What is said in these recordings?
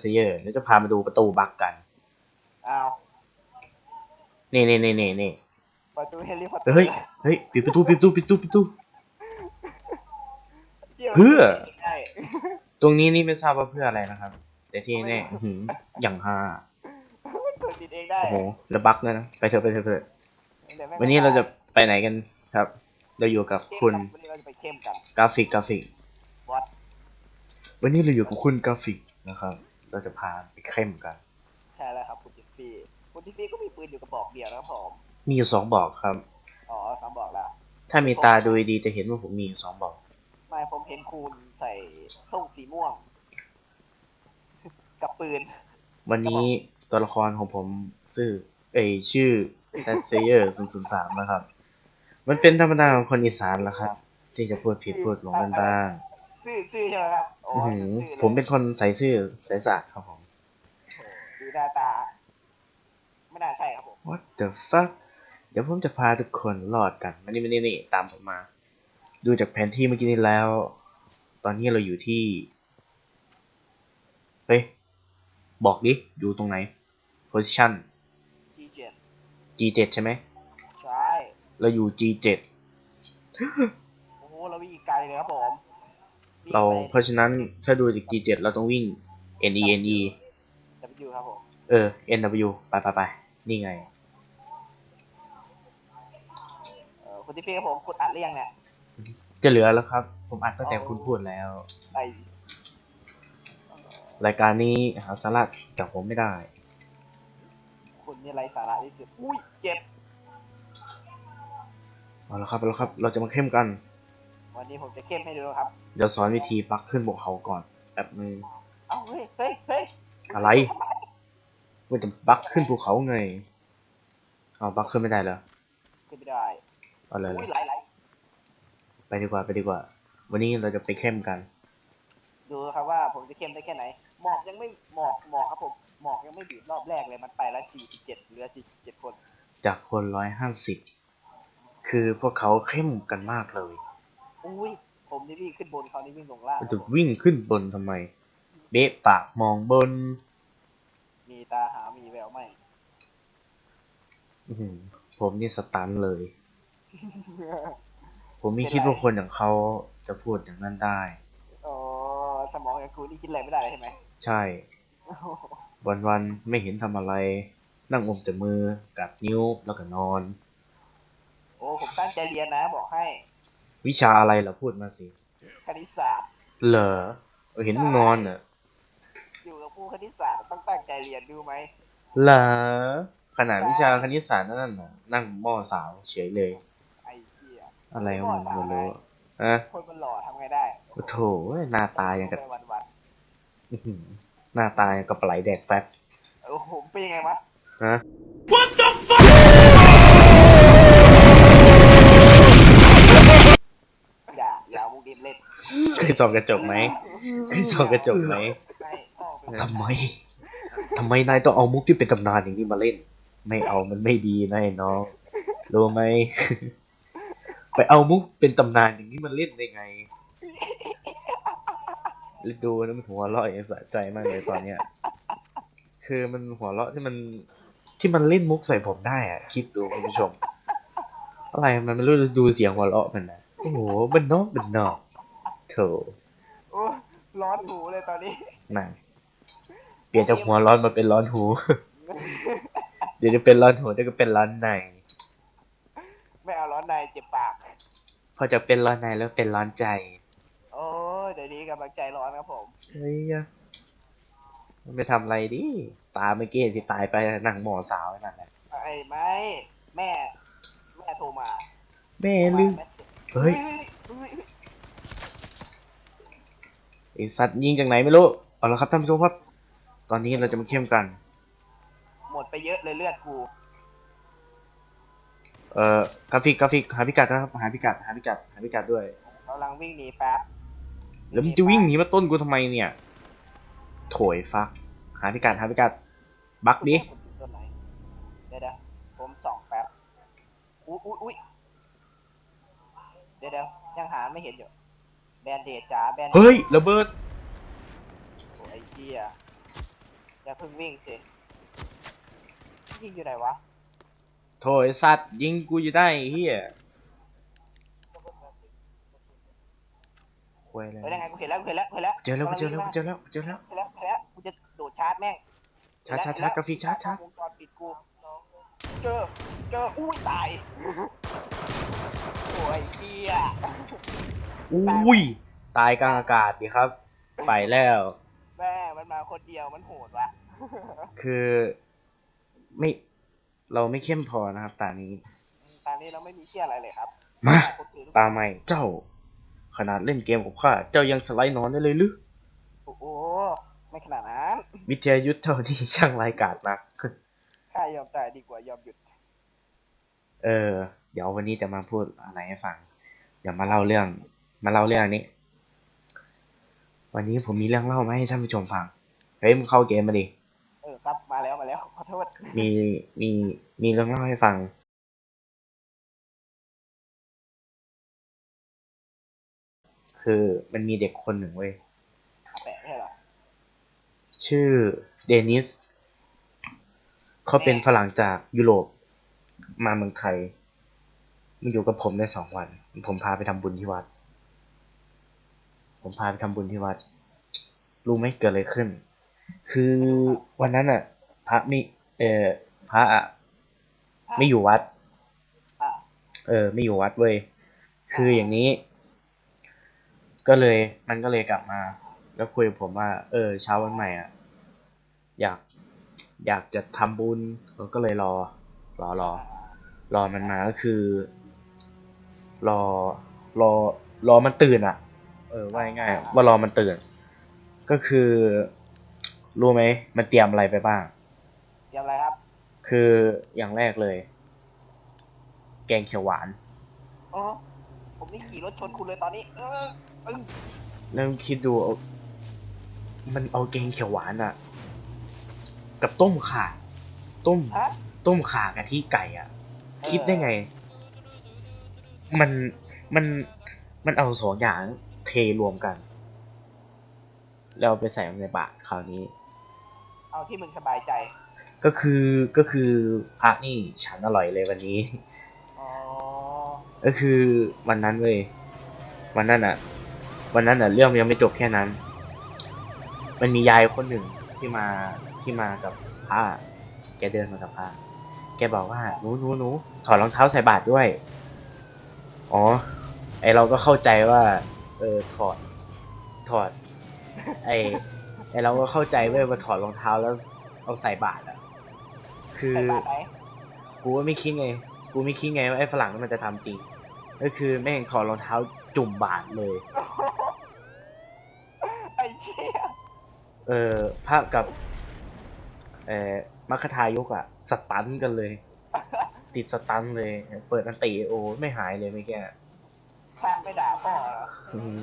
เซเยอร์แล้วจะพามาดูประตูบักกัน อ้าวนี่นี่นี่นี่นี่ประตูเฮลิคอปเตอร์เฮ้ยเฮ้ยปิดประตูปิดประตูปิดประตูปิดประตูที่ยวเพื่อ ใช่ตรงนี้นี่ไม่ทราบว่าเพื่ออะไรนะครับ แต่ที่แน่อื้อหืออย่างฮามันเปิดติดเองได้โอ้โหแล้วบักเลยนะไปเถอะไปเถอะไปเถอะดี๋ยแม่งวันนี้เราจะไปไหนกันครับ เราอยู่กับเข้มคุณรับวันนี้เราจะไปเข้มกัน กราฟิกกราฟิก บอส วันนี้เราอยู่กับคุณกราฟิกนะครับ เราจะพาไปเข้มกัน ใช่แล้วครับคุณจิฟฟี่คุณจิฟฟี่ก็มีปืนอยู่กระบอกเดียวนะครับผมมีอยู่สองบอกครับ อ๋อสามบอกแล้วถ้ามีตาดูดีๆจะเห็นว่าผมมีอยู่สองบอกไม่ผมเห็นคุณใส่ส้มสีม่วง กับปืน วันนี้ตัวละครของผมชื่อ เอยชื่อแซเซเยอร์003นะครับ มันเป็นธรรมดาของคนอีสานแหละครับ ที่จะพูดผิดพูดหลงกันบ้าง ซื่อซื่อใช่ไหมครับโอ้อื้อหือซื่อๆลยผมเป็นคนใส่ซื่อใส่สะอาดครับผม ดูหน้าตา ไม่น่าใช่ครับผม What the fuck เดี๋ยวผมจะพาทุกคนรอดกันมานี่มานี่นี่ตามผมมา ดูจากแผนที่เมื่อกี้นี้แล้ว ตอนนี้เราอยู่ที่ เฮ้ย บอกดิ อยู่ตรงไหน position G7 G7 ใช่ไหม ใช่ เราอยู่ G7 โอ้โหเราวิ่งอีกไกลเลยครับผม เราไปเพราะฉะนั้นถ้าดูจาก G7 เราต้องวิ่ง N E N E W ครับผม เออ N W ไปไปไปนี่ไงเออคุณทิฟฟี่ครับผมกดอัดหรือยังเนี่ย จะเหลือแล้วครับ ผมอัดตั้งแต่คุณพูดแล้ว ไอรายการนี้หาสาระจากผมไม่ได้ คุณนี่ไรสาระที่สุด อุ้ยเจ็บ เอาละครับเอาละครับ เราจะมาเข้มกันวั นนี้ผมจะเข้มให้ดูนะครับ เดี๋ยวสอนวิธีปักขึ้นบกเขาก่อนแป๊บนึงเอ้าเฮ้ยเฮ้ยเฮ้ยอะไรมันจะปักขึ้นภูเขาไงเอาปักขึ้นไม่ได้เหรอขึ้นไม่ได้เอาเลยเลอุ้ยยไหลไหลไปดีกว่าไปดีกว่า วันนี้เราจะไปเข้มกัน ดูครับว่าผมจะเข้มได้แค่ไหน หมอกยังไม่หมอกหมอกครับผมหมอกยังไม่บีบรอบแรกเลยมันไปละ47เหลือ47คน จากคนร้อยห้าสิบคือพวกเขาเข้มกันมากเลย อุ้ยผมนี่วิ่งขึ้นบนเขานี่วิ่งลงล่างมันคจะรับผมวิ่งขึ้นบนทำไม เบ๊ะปากมองบนมีตาหามีแววไหมอื้อหือผมนี่สตันเลย ผมไม่คิดว่าคนอย่างเขาจะพูดอย่างนั้นได้อ๋อสมองอย่างกูนี่คิดอะไรไม่ได้เลยใช่ไหมใช่วันวันๆไม่เห็นทำอะไร นั่งอมแต่มือกัดนิ้วแล้วก็นอน โอ้ผมตั้งใจเรียนนะ บอกให้ วิชาอะไรล่ะพูดมาสิ คณิตศาสตร์ เหรอเออเห็นมึงนอนเหรออยู่กับผู้คณิตศาสตร์ต้องตั้งใจเรียนดูไหมเหรอขนาดวิชาคณิตศาสตร์นั่นน่ะนั่งหม้อสาวเฉยเลย ไอ้เหี้ยอะไรของมึงไม่รู้อะคนมันหล่อทำไงได้โอ้โถหน้าตาอย่างกับไปวันวันอื้อหือหน้าตาอย่างกับปลาไหลแดกแป๊บๆโอ้โหเป็นยังไงวะฮะอย่ เล่นเคยส่องกระจกไหมเคยส่องกระจกไหมให้พ่อเป็นทำไมทำไมนายต้องเอามุกที่เป็นตำนานอย่างนี้มาเล่น ไม่เอามันไม่ดีนะไอ้น้องรู้ไหมไปเอามุกเป็นตำนานอย่างนี้มาเล่นได้ไงแล้วดูนะมันหัวเราะอย่างสะใจมากเลยตอนเนี้ย คือมันหัวเราะที่มันที่มันเล่นมุกใส่ผมได้อะคิดดูคุณผู้ชม อะไรมันไม่รู้ดูเสียงหัวเราะมันนะโอ้โหมันนอกมันนอก โถโอ้ร้อนหูเลยตอนนี้ นั่นเปลี่ยนจากหัวร้อนมาเป็นร้อนหู เดี๋ยวจะเป็นร้อนหูเดี๋ยวก็เป็นร้อนใน ไม่เอาร้อนในเจ็บปาก พอจะเป็นร้อนในแล้วเป็นร้อนใจ โอ้ยเดี๋ยวนี้กำลังใจร้อนครับผม เฮ้ยอะมันไปทำอะไรดิตาเมื่อกี้ที่ตายไปนั่งหมอสาวนั่นแหละไอ้ไม่แม่ แม่โทรมา แม่ลืมแม่เสร็จเฮ้ย เฮ้ย ไอสัตว์ยิงจากไหนไม่รู้ เอาละครับท่านผู้ชมครับ ตอนนี้เราจะมาเข้มกัน หมดไปเยอะเลยเลือดกู เอ่อกราฟิกกราฟิกหาพิกัดนะครับ หาพิกัดหาพิกัดหาพิกัดด้วย กำลังวิ่งหนีแป๊บแล้วมึงจะวิ่งหนีมาต้นกูทำไมเนี่ย โถยฟัก หาพิกัดหาพิกัด บักดิต้นไหนเดี๋ยวเดี๋ยวผมส่องแป๊บ อุ้ยอุ้ยอุ้ยเดี๋ยวเดี๋ยวยังหาไม่เห็นอยู่ แบนเดดจ้าแบนเฮ้ยระเบิดโอ้ไอ้เชี่ยอย่าเพิ่งวิ่งสิยิงอยู่ไหนวะโถไอ้สัตว์ยิงกูอยู่ได้ไอ้เฮียควยเลยเฮ้ยได้ไงกูเห็นแล้วกูเห็นแล้วกูเห็นแล้วเจอแล้วกูเจอแล้วกูเจอแล้วกูเจอแล้วเห็นแล้วเห็นแล้วกูจะโดดชาร์จแม่งชาร์จชาร์จชาร์จกราฟิกชาร์จชาร์จวงจรปิดกูเจอเจออุ้ยตายโอ้ยเกีย อุ้ย ตายกลางอากาศดีครับ ไปแล้ว แม่มันมาคนเดียวมันโหดว่ะ คือไม่ เราไม่เข้มพอนะครับตานี้ ตอนนี้เราไม่มีเชี่ยอะไรเลยครับมา คนอื่นตาใหม่เจ้า ขนาดเล่นเกมกับข้าเจ้ายังสไลด์นอนได้เลยหรือโอ้โหไม่ขนาดนั้นวิทยายุทธ์เท่านี้ช่างรายกาจนัก ข้ายอมตายดีกว่ายอมหยุดเออ เดี๋ยววันนี้จะมาพูดอะไรให้ฟัง เดี๋ยวมาเล่าเรื่อง มาเล่าเรื่องนี้ วันนี้ผมมีเรื่องเล่ามาให้ท่านผู้ชมฟัง เฮ้ยมึงเข้าเกมมาดิ เออครับมาแล้วมาแล้วขอโทษมีมีมีเรื่องเล่าให้ฟัง คือมันมีเด็กคนหนึ่งเว้ยแปะไม่ใช่เหรอชื่อเดนิสเขาเป็นฝรั่งจากยุโรป มาเมืองไทยมาอยู่กับผมได้สองวัน ผมพาไปทำบุญที่วัด ผมพาไปทำบุญที่วัด รู้ไหมเกิดอะไรขึ้น คือวันนั้นอะ พระไม่เออพระอะไม่อยู่วัดอะเออ ไม่อยู่วัดเว้ย คืออย่างนี้ ก็เลย มันก็เลยกลับมา แล้วคุยกับผมว่า เออ เช้าวันใหม่อะ อยาก อยากจะทำบุญผมก็เลยรอ รอรอ รอมันมาก็คือ รอ รอ รอมันตื่นอะ เออว่าง่ายๆว่ารอมันตื่น ก็คือ รู้ไหมมันเตรียมอะไรไปบ้าง เตรียมอะไรครับ คืออย่างแรกเลย แกงเขียวหวานอ๋อผมนี่ขี่รถชนคุณเลยตอนนี้ เออเออแล้วคิดดูเอามันเอาแกงเขียวหวานอะกับต้มข่าต้ม ฮะ ต้มข่ากะทิไก่อะคิดได้ไง มันมันมันเอาสองอย่าง เทรวมกัน แล้วเอาไปใส่ในบาตรคราวนี้ เอาที่มึงสบายใจ ก็คือก็คือพระนี่ฉันอร่อยเลยวันนี้อ๋อก็คือวันนั้นเว้ยวันนั้นอะวันนั้นอะเรื่องยังไม่จบแค่นั้น มันมียายคนหนึ่งที่มาที่มากับพระแกเดินมากับพระแกบอกว่าหนูหนูหนูถอดรองเท้าใส่บาตรด้วย อ๋อ ไอเราก็เข้าใจว่า เออถอด ถอด ไอไอเราก็เข้าใจเว้ยว่าถอดรองเท้าแล้ว เอาใส่บาตรอะคือ ใส่บาตรไหนกูก็ไม่คิดไง กูไม่คิดไงว่าไอ้ฝรั่งนั้นมันจะทำจริง ก็คือแม่งถอดรองเท้าจุ่มบาทเลย ไอ้เชี่ยเออภาพกับ เออมัคคทายกอะสตันกันเลย ติดสตันเลย เปิดอันติโอไม่หายเลยไม่แก่ พระไม่ด่าพ่อเหรออืม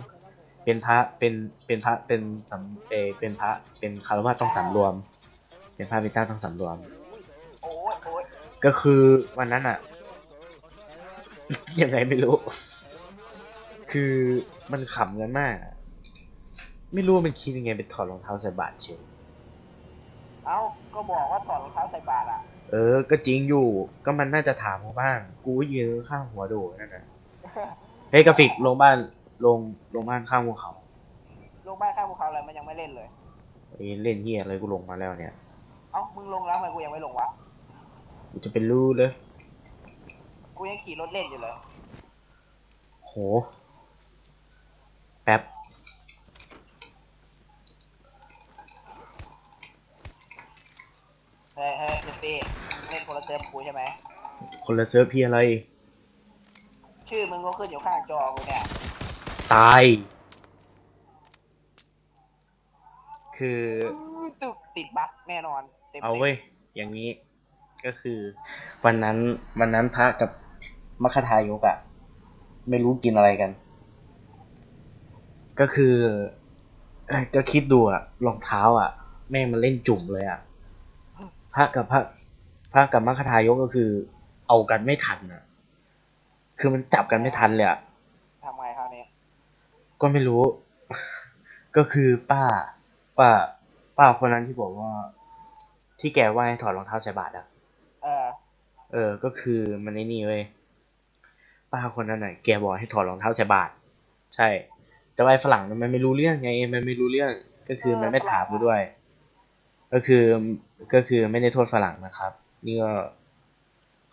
เป็นพระเป็นเป็นพระเป็นสำเออเป็นพระเป็นคารวะต้องสำรวม เป็นพระเป็นเจ้าต้องสำรวม โอ้ยโอ้ยก็คือวันนั้นอะ ยังไงไม่รู้ คือมันขำกันมากอะไม่รู้ว่ามันคิดยังไงเป็นถอดรองเท้าใส่บาตรเฉยเอ้าก็บอกว่าถอดรองเท้าใส่บาตรอะเออ ก็จริงอยู่ ก็มันน่าจะถามกูบ้าง กูก็ยืนข้างหัวโดนั่นน่ะ เฮ้ยกราฟิกลงบ้านลงลงบ้านข้างภูเขาลงบ้านข้างภูเขาอะไรมันยังไม่เล่นเลยเอ้ยเล่นเฮียอะไรกูลงมาแล้วเนี่ยเอ้ามึงลงแล้วทำไมกูยังไม่ลงวะกูจะเป็นรู้เลยกูยังขี่รถเล่นอยู่เลยโหแป๊บเฮ้ยเฮ้ยเจฟฟี่เล่นโทรเซิร์ฟกูใช่ไหมคนละเซิร์ฟพี่อะไร ชื่อมึงก็ขึ้นอยู่ข้างจอกูเนี่ย ตาย คือตึกติดบั๊กแน่นอนเต็มเอาเว้ย อย่างนี้ก็คือ วันนั้นวันนั้นพระกับมัคคทายกอะไม่รู้กินอะไรกัน ก็คือเอ้ยก็คิดดูอะรองเท้าอะแม่งมันเล่นจุ่มเลยอะพระกับพระพระกับมัคคทายกก็คือ เอากันไม่ทันอะ คือมันจับกันไม่ทันเลยอะทำไงคราวนี้ก็ไม่รู้ ก็คือป้า ป้า ป้าคนนั้นที่บอกว่า ที่แกว่าให้ถอดรองเท้าใส่บาตรอะเออ เออ ก็คือมันไอ้นี่เว้ย ป้าคนนั้นน่ะ แกบอกให้ถอดรองเท้าใส่บาตรใช่ แต่ว่าไอ้ฝรั่งนั้นมันไม่รู้เรื่องไง มันไม่รู้เรื่อง ก็คือมันไม่ถามกูด้วย ก็คือ ก็คือไม่ได้โทษฝรั่งนะครับ นี่ก็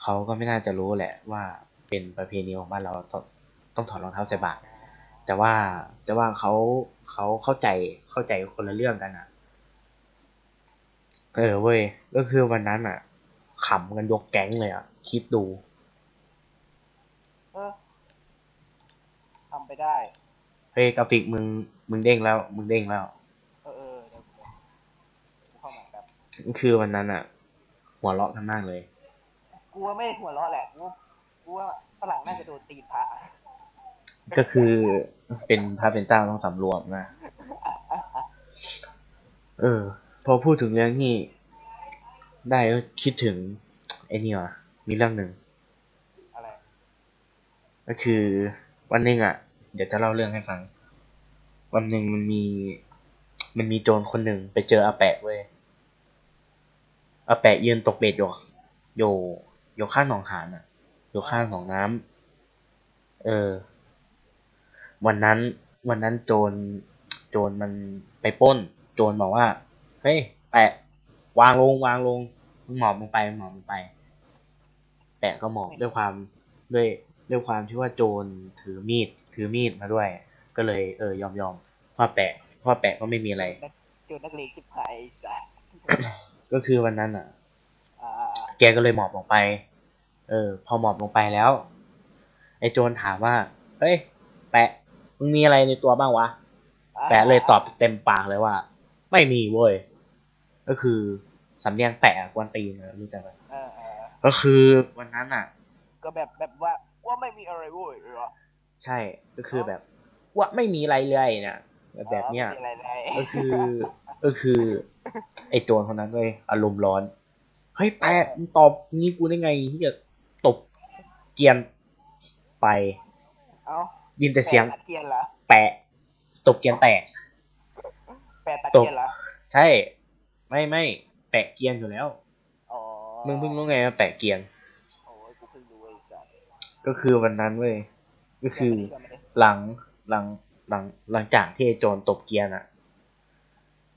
เขาก็ไม่น่าจะรู้แหละว่า เป็นประเพณีของบ้านเราต้องต้องถอดรองเท้าใส่บาตรแต่ว่าแต่ว่าเขาเขาเข้าใจเข้าใจคนละเรื่องกันอะเออเว้ยก็คือวันนั้นอะขำกันยกแก๊งเลยอะคิดดูเออทำไปได้เฮ้ยกราฟิกมึงมึงเด้งแล้ว มึงเด้งแล้ว เออเออเดี๋ยวกูเข้ามาแบบคือวันนั้นอะ หัวเราะกันมากเลย กูว่าไม่หัวเราะแหละกูว่า กูว่าฝรั่งน่าจะโดนตีนพระก็คือเป็นพระเป็นเจ้าต้องสำรวมนะ เออ พอพูดถึงเรื่องนี้ได้ก็คิดถึงไอ้นี่ว่ะมีเรื่องหนึ่งอะไร ก็คือวันหนึ่งอะ เดี๋ยวจะเล่าเรื่องให้ฟัง วันหนึ่งมันมี มันมีโจรคนหนึ่งไปเจออาแปะเว้ยอาแปะยืนตกเบ็ดอยู่อยู่อยู่ข้างหนองหานอะ อยู่ข้างหนองน้ำเออ วันนั้น วันนั้นโจร โจรมันไปปล้น โจรบอกว่า เฮ้ย แปะ วางลง วางลง มึงหมอบลงไปมึงหมอบลงไป แปะก็หมอบด้วยความ ด้วย ด้วยความที่ว่าโจรถือมีด ถือมีดมาด้วย ก็เลย เออ ยอมยอมพ่อแปะพ่อแปะก็ไม่มีอะไรเจอนักเลงชิบหายไอ้สัสก็คือวันนั้นอะอ่าแกก็เลยหมอบลงไป เออ พอหมอบลงไปแล้ว ไอ้โจรถามว่า เฮ้ย แปะ มึงมีอะไรในตัวบ้างวะ แปะเลยตอบเต็มปากเลยว่า ไม่มีเว้ย ก็คือสำเนียงแปะกวนตีนนะรู้จักไหมเออเออก็คือวันนั้นอะ ก็แบบแบบว่าว่าไม่มีอะไรเว้ยเหรอ ใช่ ก็คือแบบ ว่าไม่มีอะไรเลยเนี่ยแบบแบบเนี้ยไม่มีอะไรเลยก็คือก็คือ ไอ้โจรคนนั้นเว้ยอารมณ์ร้อนเฮ้ยแปะมึงตอบงี้กูได้ไงที่จะตบ เกรียนไป เอ้ายินแต่เสียง แปะตะเกียนเหรอแปะตบเกรียนแตก แปะตะเกียนเหรอใช่ ไม่ไม่แปะเกรียนอยู่แล้ว อ๋อมึงเพิ่งรู้ไงว่าแปะเกรียน โอ้ยกูเพิ่งรู้ไอ้สัสก็คือวันนั้นเว้ย ก็คือเชื่อไหมเนี่ยหลังหลังหลังหลังจากที่ไอ้โจรตบเกรียนอะ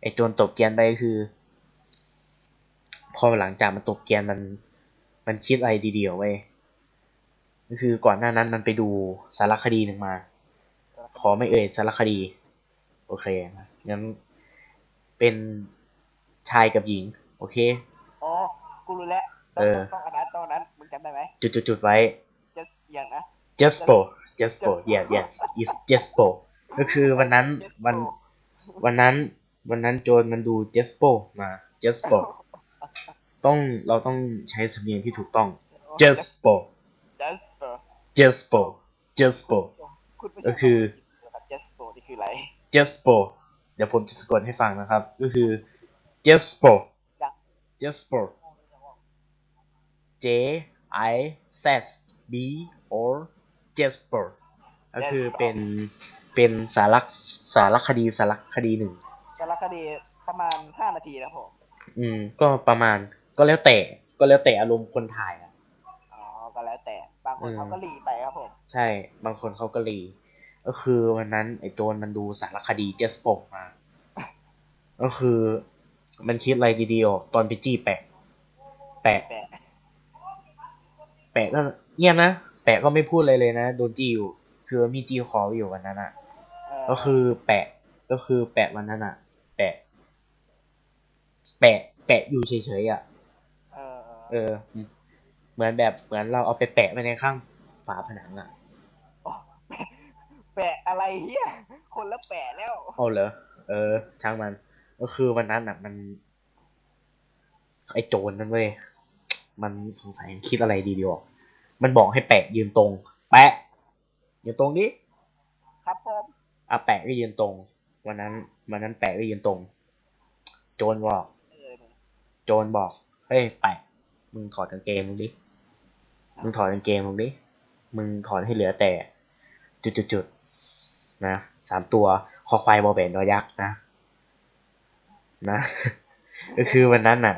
ไอ้โจรตบเกรียนไปคือ พอหลังจากมันตบเกรียนมัน มันคิดอะไรดีๆเอาไว้ย ก็คือก่อนหน้านั้นมันไปดูสารคดีหนึ่งมา ขอไม่เอ่ยสารคดี โอเคนะงั้นเป็นชายกับหญิง โอเค อ๋อ กูรู้แล้วเออต้องอันนั้นต้องอันนั้น มึงจำได้ไหม จุดจุดจุดๆๆไว้จะอย่างนะ Jespo Jespo yes yes is Jespo ก็คือวันนั้นวันวันนั้น วันนั้นโจรมันดู Jespo มา Jespo ต้องเราต้องใช้สำเนียงที่ถูกต้อง Jespo Jasper Jespo Jespo คุณผู้ชมก็คือ Jasper นี่คืออะไร Jespo เดี๋ยวผมจะสะกดให้ฟังนะครับ ก็คือ Jespo ดัง Jespo J I Z B O Jespo ก็คือเป็นเป็นสารคสารคดีสารคดีหนึ่งสารคดีประมาณห้านาทีนะผม อืม ก็ประมาณก็แล้วแต่ก็แล้วแต่อารมณ์คนถ่ายอะ อ๋อ ก็แล้วแต่ บางคนอืมเขาก็รีไปครับผมใช่ บางคนเขาก็รีก็คือวันนั้นไอ้โจรมันดูสารคดีเจสโปกมา ก็คือ มันคิดอะไรดีๆออกตอนไปจี้แปะ แปะแต่แปะก็เงียบนะ แปะก็ไม่พูดอะไรเลยนะ โดนจี้อยู่ คือมีจี้คออยู่วันนั้นอะเก็คือแปะ ก็คือแปะวันนั้นอะ แปะ แปะ แปะอยู่เฉยๆอะ เออ เออเหมือนแบบเหมือนเราเอาไปแปะไว้ในข้างฝาผนังอะอ๋อแปะอะไรเฮียคนละแปะแล้วเอาเหรอเออช่างมัน ก็คือวันนั้นอะมัน ไอ้โจรนั่นเว้ยมันสงสัยคิดอะไรดีดีวะมันบอกให้แปะยืนตรง แปะยืนตรงนี้ครับผมอะแปะก็ยืนตรง วันนั้น วันนั้นแปะก็ยืนตรง โจรบอกเออโจรบอก เฮ้ยแปะมึงถอดกางเกงมึงดิ มึงถอดกางเกงมึงดิ มึงถอดให้เหลือแต่ จุดๆๆนะสามตัวคอควายบอแบนดอยักษ์นะ นะ ก็คือวันนั้นน่ะ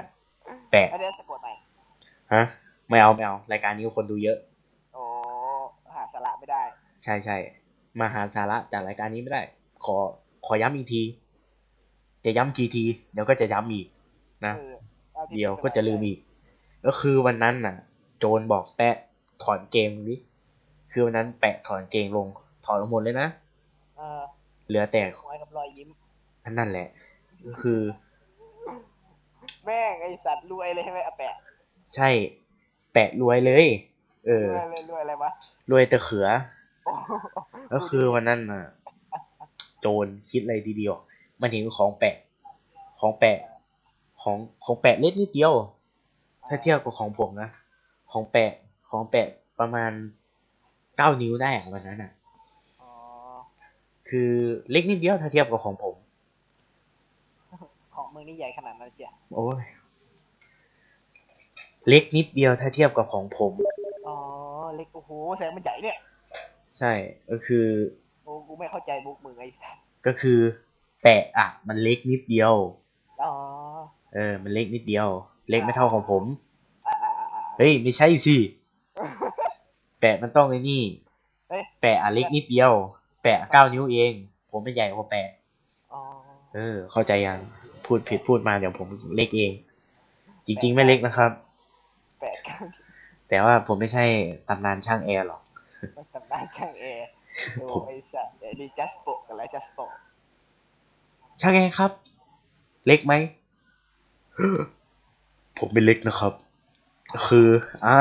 แปะไม่ได้สะกดไหนอยฮะ ไม่เอาไม่เอา รายการนี้คนดูเยอะ โอ้หาสาระไม่ได้ ใช่ใช่มาหาสาระจากรายการนี้ไม่ได้ ขอขอย้ำอีกที จะย้ำกี่ทีเดี๋ยวก็จะย้ำอีกนะเอออาที่เดี๋ยวก็จะลืมอีก ก็คือวันนั้นน่ะ โจรบอกแปะถอนเกงดิคือวันนั้นแปะถอนเกงลง ถอนลงหมดเลยนะเออเหลือแต่คอยกับรอยยิ้มอันนั่นแหละก็คือ แม่งไอสัตว์รวยเลยใช่ไหมอาแปะ ใช่ แปะรวยเลย เออรวยเลยรวยอะไรวะรวยแต่เขือโอ้โหก็คือวันนั้นน่ะ โจรคิดอะไรดีๆออกมันเห็นของแปะ ของแปะ ของของแปะเล็กนิดเดียว ถ้าเทียบกับของผมนะ ของแปะของแปะประมาณเก้านิ้วได้อะวันนั้นอะอ๋อคือเล็กนิดเดียวถ้าเทียบกับของผม ของมึงนี่ใหญ่ขนาดนั้นเชียโอ้ยเล็กนิดเดียวถ้าเทียบกับของผม อ๋อ เล็กโอ้โหแสดงมันใหญ่เนี่ย ใช่ ก็คือ โอ้กูไม่เข้าใจมุกมึงไอ้สัตว์ก็คือ แปะอะ มันเล็กนิดเดียว อ๋อ เออ มันเล็กนิดเดียว เล็กไม่เท่าของผมอ่าอ่าอ่าอ่า เฮ้ยไม่ใช่สิแปะมันต้องไอ้นี่ เอ้ยแปะอะเล็กนิดเดียว แปะเก้านิ้วเอง ผมไม่ใหญ่กว่าแปะ อ๋อเออ เข้าใจยังพูดผิดพูดมาเดี๋ยวผมเล็กเอง จริง ๆ ไม่เล็กนะครับ แปะกันแต่ว่าผมไม่ใช่ตำนานช่างแอร์หรอก มันทำได้ช่างแอร์โอ้ผมไอ้สัตว์ไอ้นี่จัสโปกกันแล้วจัสโปกช่างแอร์ครับ เล็กไหม ผมไม่เล็กนะครับ คืออ่า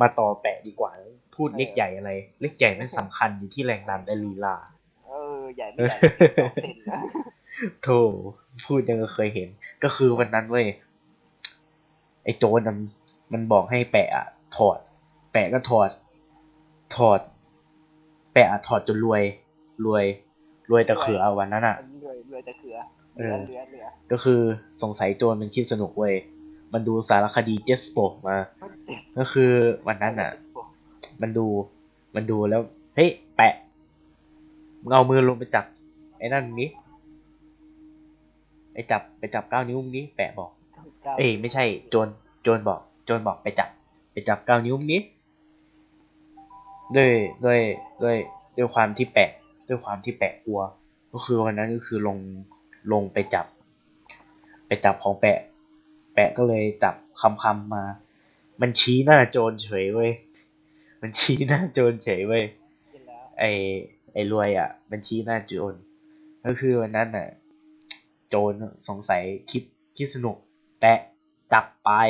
มาต่อแปะดีกว่า พูดเล็กใหญ่อะไร เล็กใหญ่ไม่สำคัญอยู่ที่แรงดันและลีลา เออ ใหญ่ไม่ใหญ่สองเซนนะโธ่พูดยังก็เคยเห็น ก็คือวันนั้นเว้ยไอ้โจนมันมันบอกให้แปะอะถอด แปะก็ถอด ถอด แปะอะถอดจนรวย รวย รวยแต่เขือวันนั้นอะมันรวยรวยแต่เขือเหเอลืออเหลือเหลือก็คือสงสัยโจรมันคิดสนุกเว้ย มันดูสารคดีเจสโปมา ก็คือวันนั้นอะ มันดูมันดูแล้ว เฮ้ย แปะมึงเอามือลงไปจับ ไอ้นั่นนี้ไอ้จับไปจับเก้านิ้วมึงนี้ แปะบอก เอ้ยไม่ใช่ โจรโจรบอก โจรบอกไปจับ ไปจับเก้านิ้วมึงนี้ด้วยด้วยด้วยด้วยความที่แปะ ด้วยความที่แปะกลัว ก็คือวันนั้นก็คือลงลงไปจับ ไปจับของแปะ แปะก็เลยจับคำคำๆมา มันชี้หน้าโจรเฉยเว้ย มันชี้หน้าโจรเฉยเว้ยกินแล้วไอไอรวยอะ มันชี้หน้าโจร ก็คือวันนั้นน่ะ โจรสงสัยคิดคิดสนุก แปะจับปลาย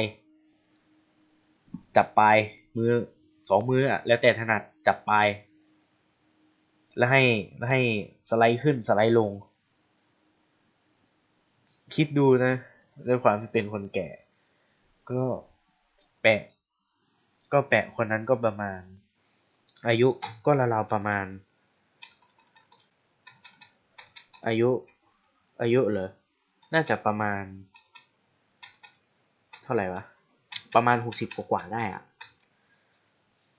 จับปลายมือสองมืออะ แล้วแต่ถนัดจับปลาย แล้วให้แล้วให้สไลด์ขึ้นสไลด์ลง คิดดูนะ ด้วยความที่เป็นคนแก่ ก็แปะ ก็แปะคนนั้นก็ประมาณ อายุก็ราวๆประมาณ อายุ อายุเหรอ น่าจะประมาณ เท่าไหร่วะ ประมาณหกสิบกว่าได้อะ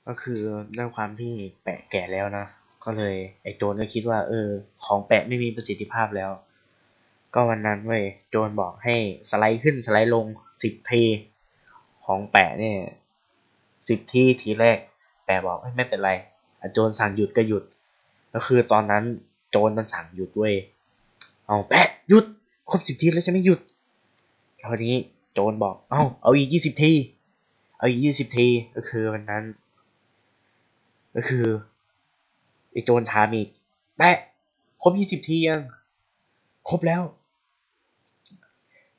ก็คือด้วยความที่แปะแก่แล้วนะ ก็เลยไอ้โจรก็คิดว่า เออ ของแปะไม่มีประสิทธิภาพแล้ว ก็วันนั้นเว้ยโจรบอกให้สไลด์ขึ้นสไลด์ลงสิบทีของแปะเนี่ยสิบที่ทีแรก แปะบอกไม่เป็นไรโจรสั่งหยุดก็หยุด ก็คือตอนนั้นโจรมันสั่งหยุดเว้ยเอาแปะหยุดครบสิบทีแล้วจะไม่หยุดคราวนี้โจรบอกเอาเอาอีกยี่สิบทีเอาอีกยี่สิบทีก็คือวันนั้น ก็คือไอโจรถามอีกแปะครบยี่สิบทียัง ครบแล้ว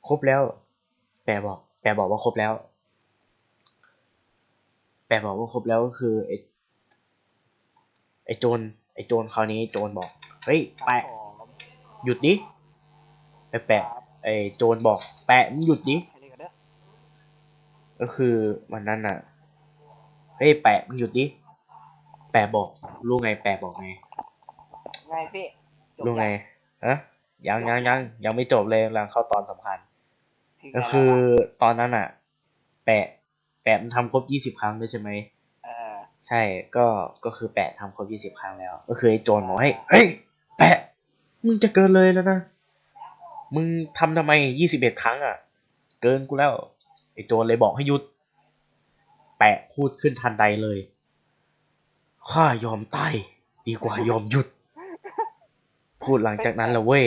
ครบแล้ว แปะบอก แปะบอกว่าครบแล้ว แปะบอกว่าครบแล้วก็คือไอ้ไอ้โจรไอ้โจรคราวนี้โจรบอก เฮ้ยครับแปะผมหยุดดิไอ้แปะครับไอ้โจรบอก แปะมึงหยุดดิแค่นี้ก่อนเด้อก็คือวันนั้นน่ะเฮ้ยแปะมึงหยุดดิแปะบอกรู้ไงแปะบอกไงไงพี่จบรู้ไงยังฮะยังยังยังยังไม่จบเลยกำลังเข้าตอนสำคัญถึง ก็ไหนแล้วคือวะตอนนั้นอะ แปะ แปะมันทำครบยี่สิบครั้งด้วยใช่ไหมเออใช่ ก็ ก็คือแปะทำครบยี่สิบครั้งแล้ว ก็คือไอ้โจรบอกให้เฮ้ย แปะ มึงจะเกินเลยแล้วนะ มึงทำทำไมยี่สิบเอ็ดครั้งอะ เกินกูแล้ว ไออ้โจรเลยบอกให้หยุด แปะพูดขึ้นทันใดเลย ข้ายอมตายดีกว่ายอมหยุด พูดหลังจากนั้นละเว้ย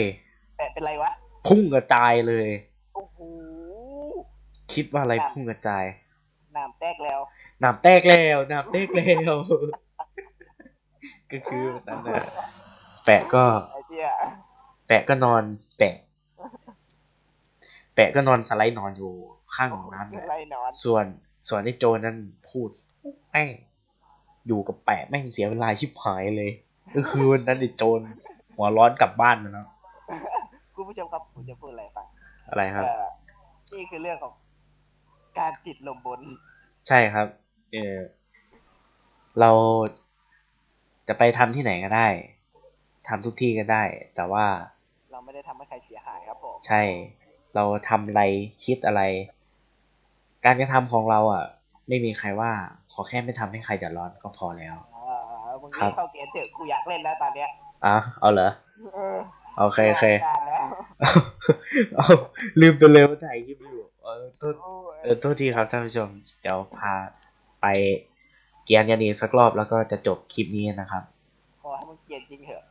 แปะเป็นไรวะ พุ่งกระจายเลยโอ้โห คิดว่าอะไรพุ่งกระจายน้ำแตกแล้วน้ำแตกแล้วน้ำแตกแล้ว ก็คือวันนั้นน่ะแปะก็ไอ้เจี๊ยแปะก็นอน แปะ แปะก็นอนสไลด์นอนอยู่ข้างของน้ำเสีเนี่ยยไรนอนส่วนส่วนไอ้โจรนั้นพูดแม่งอยู่กับแปะแม่งเสียเวลาชิบหายเลย ก็คือวันนั้นไอ้โจรหัวร้อนกลับบ้านมาแล้วคุณผู้ชมครับผมจะพูดอะไรฟังอะไรครับเอ่อนี่คือเรื่องของ การติดลมบน ใช่ครับ เออเราจะไปทำที่ไหนก็ได้ทำทุกที่ก็ได้ แต่ว่า เราไม่ได้ทำให้ใครเสียหายครับผมใช่ เราทำอะไรคิดอะไร การกระทำของเราอะ ไม่มีใครว่า ขอแค่ไม่ทำให้ใครเดือดร้อนก็พอแล้วอ่ามึงครัเล่บนเข้าเกมเถอะกูอยากเล่นแล้วตอนเนี้ยอะเอาเหรอเออโอเคโอเคการแล้วเอาลืมไปเลยว่าถ่ายคลิปอยู่ เออโทษโอ้ยเออโทษทีครับท่านผู้ชม เดี๋ยวพาไปเกียร์ยันอีกสักรอบแล้วก็จะจบคลิปนี้นะครับ ขอให้มึงเกลียดจริงเถอะ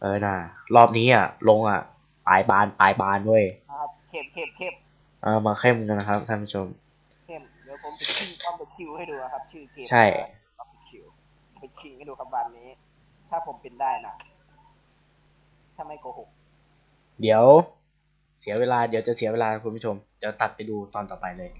เออน่ะ รอบนี้อะ ลงอะ ปลายบานปลายบานเว้ยนะครับเข้มเข้มเข้มเออมาเข้มกันนะครับท่านผู้ชม เข้ม เดี๋ยวผมจะชิงป้อมเป็นคิวให้ดูนะครับ ชื่อเกมใช่ป้อมเป็นคิวเป็นชิงให้ดูครับวันนี้ ถ้าผมเป็นได้นะถ้าไม่โกหก เดี๋ยว เสียเวลาเดี๋ยวจะเสียเวลาคุณผู้ชม เดี๋ยวตัดไปดูตอนต่อไปเลย